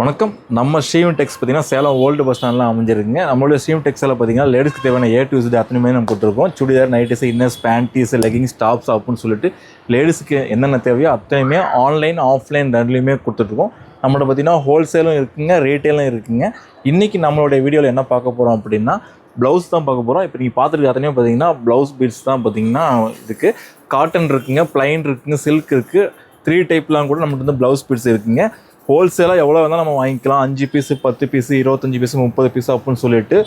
வணக்கம். நம்ம ஸ்ரீம் டெக்ஸ் பார்த்தீங்கன்னா சேலம் ஓல்டு பஸ் ஸ்டாண்ட்லாம் அமைஞ்சிருக்குங்க. நம்மளுடைய ஸ்ரீம் டெக்ஸில் பார்த்தீங்கன்னா லேடிஸ்க்கு தேவையான ஏ டு Z அத்தனையுமே நம்ம கொடுத்துருக்கோம். Churidar nighties inners panties leggings tops அப்படின்னு சொல்லிட்டு லேடிஸ்க்கு என்னென்ன தேவையோ அத்தனையுமே ஆன்லைன் ஆஃப்லைன் ரெண்டுலையுமே கொடுத்துட்ருக்கோம் நம்மளோட பார்த்தீங்கன்னா ஹோல்சேலும் இருக்குங்க ரீட்டெயிலும் இருக்குங்க. இன்றைக்கி நம்மளுடைய வீடியோவில் என்ன பார்க்க போகிறோம் அப்படின்னா ப்ளவுஸ் தான் பார்க்க போகிறோம் இப்போ நீங்கள் பார்த்துருக்க அத்தனையும் பார்த்தீங்கன்னா ப்ளவுஸ் பீட்ஸ் தான் பார்த்தீங்கன்னா இதுக்கு. காட்டன் இருக்குங்க ப்ளைன் இருக்குங்க சில்க் இருக்குது த்ரீ டைப்லாம் கூட நம்மகிட்ட வந்து ப்ளவுஸ் பீட்ஸ் இருக்குங்க. ஹோல்சேலாக எவ்வளோ வேணால் நம்ம வாங்கிக்கலாம். அஞ்சு பீஸு பத்து பீஸு இருபத்தஞ்சி பீஸு முப்பது பீஸு அப்படின்னு சொல்லிட்டு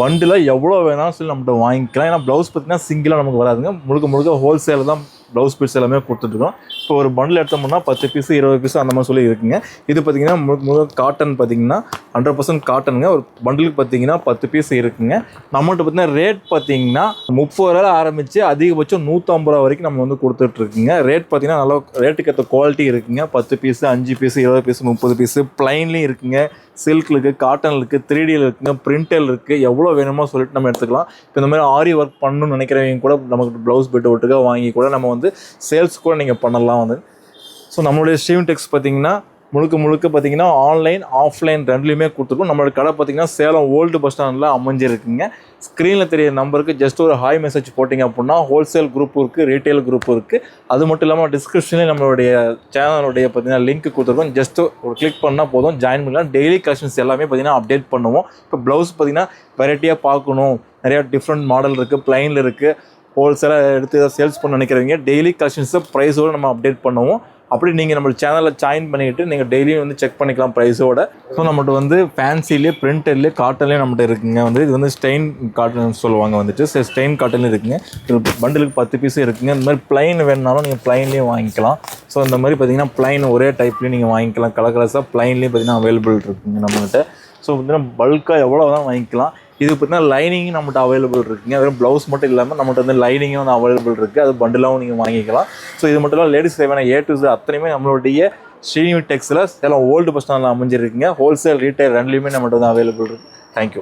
பண்டில் எவ்வளோ வேணாலும் சொல்லி நம்மகிட்ட வாங்கிக்கலாம். ஏன்னா ப்ளவுஸ் பார்த்தீங்கன்னா சிங்கிளாக நமக்கு வராதுங்க. முழுக்க முழுக்க ஹோல்சேலில் தான் ப்ளவுஸ் பீஸ் எல்லாமே கொடுத்துட்ருக்கோம் இப்போ ஒரு பண்டில் எடுத்தோம்னா பத்து பீஸு இருபது பீஸு அந்த மாதிரி சொல்லி இருக்குங்க. இது பார்த்தீங்கன்னா முழு முழு காட்டன் பார்த்தீங்கன்னா ஹண்ட்ரட் பர்சன்ட் காட்டனுங்க ஒரு பண்டிலுக்கு பார்த்தீங்கன்னா பத்து பீஸ் இருக்குங்க. நம்மகிட்ட பார்த்தீங்கன்னா ரேட் பார்த்தீங்கன்னா முப்பது ரூபா ஆரம்பித்து அதிகபட்சம் நூற்றம்பது ரூபா வரைக்கும் நம்ம வந்து கொடுத்துட்ருக்குங்க ரேட் பார்த்தீங்கன்னா நல்லா ரேட்டுக்கு ஏற்ற குவாலிட்டி இருக்குங்க. பத்து பீஸு அஞ்சு பீஸு இருபது பீஸு முப்பது பீஸு ப்ளைன்லேயும் இருக்குங்க. சில்க் இருக்குது காட்டன் இருக்குது த்ரீ டியில் இருக்குங்க பிரிண்டல் இருக்குது எவ்வளோ வேணுமோ சொல்லிட்டு நம்ம எடுத்துக்கலாம். இப்போ இந்த மாதிரி ஆரி ஒர்க் பண்ணணும்னு நினைக்கிறவங்க கூட நமக்கு ப்ளவுஸ் பெட்டு ஒட்டுக்கா வாங்கி கூட நம்ம வந்து சேல்ஸ் கூட நீங்கள் பண்ணலாம் வந்து. ஸோ நம்மளுடைய ஸ்ட்ரீம் டெக்ஸ் பார்த்தீங்கன்னா முழுக்க முழுக்க பார்த்தீங்கன்னா ஆன்லைன் ஆஃப்லைன் ரெண்டுலையுமே கொடுத்துருக்கோம். நம்மளோட கடை பார்த்தீங்கன்னா சேலம் ஓல்டு பஸ் ஸ்டாண்டில் அமைஞ்சிருக்குங்க. ஸ்க்ரீனில் தெரியிற நம்பருக்கு ஜஸ்ட் ஒரு ஹாய் மெசேஜ் போட்டிங்க அப்படின்னா ஹோல்சேல் குரூப் இருக்குது ரீட்டைல் குரூப் இருக்குது அது மட்டும் இல்லாமல் டிஸ்கிரிப்ஷனில் நம்மளுடைய சேனலுடைய பார்த்தீங்கன்னா லிங்க் கொடுத்துருக்கோம். ஜஸ்ட் ஒரு கிளிக் பண்ணால் போதும். ஜாயின் பண்ணலாம். டெய்லி கலெக்ஷன்ஸ் எல்லாமே பார்த்தீங்கன்னா அப்டேட் பண்ணுவோம். இப்போ ப்ளவுஸ் பார்த்தீங்கன்னா வெரைட்டியாக பார்க்கணும். நிறையா டிஃப்ரெண்ட் மாடல் இருக்குது ப்ளைனில் இருக்குது ஹோல்சேலாக எடுத்து சேல்ஸ் பண்ண நினைக்கிறவங்க டெய்லி கலெக்ஷன்ஸை ப்ரைஸோடு நம்ம அப்டேட் பண்ணுவோம். அப்படி நீங்கள் நம்ம சேனலில் ஜாயின் பண்ணிக்கிட்டு நீங்கள் டெய்லியும் வந்து செக் பண்ணிக்கலாம் ப்ரைஸோட ஸோ நம்மகிட்ட வந்து ஃபேன்சிலே பிரிண்டட்லேயே காட்டன்லேயே நம்மகிட்ட இருக்குங்க. வந்து இது வந்து ஸ்டெயின் காட்டன் சொல்லுவாங்க வந்துட்டு. ஸ்டெயின் காட்டன்லேயும் இருக்குங்க. இது பண்டிலுக்கு பத்து பீஸும் இருக்குங்க. இந்த மாதிரி பிளைன் வேணுனாலும் நீங்கள் ப்ளைன்லேயும் வாங்கிக்கலாம். ஸோ இந்த மாதிரி பார்த்தீங்கன்னா பிளைன் ஒரே டைப்லேயும் நீங்கள் வாங்கிக்கலாம். கலர் கலர்ஸாக ப்ளைன்லேயும் பார்த்தீங்கன்னா அவைலபிள் இருக்குங்க நம்மகிட்ட. ஸோ பார்த்தீங்கன்னா பல்காக எவ்வளோ தான் வாங்கிக்கலாம். இது பார்த்தீங்கன்னா லைனிங் நம்மகிட்ட அவைலபிள் இருக்குங்க. வெறும் ப்ளவுஸ் மட்டும் இல்லாமல் நம்மகிட்ட வந்து லைனிங்கும் வந்து அவைலபிள் இருக்குது அது பண்டிலாகவும் நீங்கள் வாங்கிக்கலாம். ஸோ இது மட்டும் இல்லை லேடிஸ் தேவையான ஏ டு அத்தனையுமே நம்மளுடைய ஸ்ரீனிவி டெக்ஸில் சேலம் ஓல்டு பஸ் ஸ்டாண்டில் அமைஞ்சிருக்குங்க. ஹோல்சேல் ரீட்டைல் ரெண்டுலேயுமே நம்மகிட்ட வந்து அவைலபிள் இருக்குது தேங்க்யூ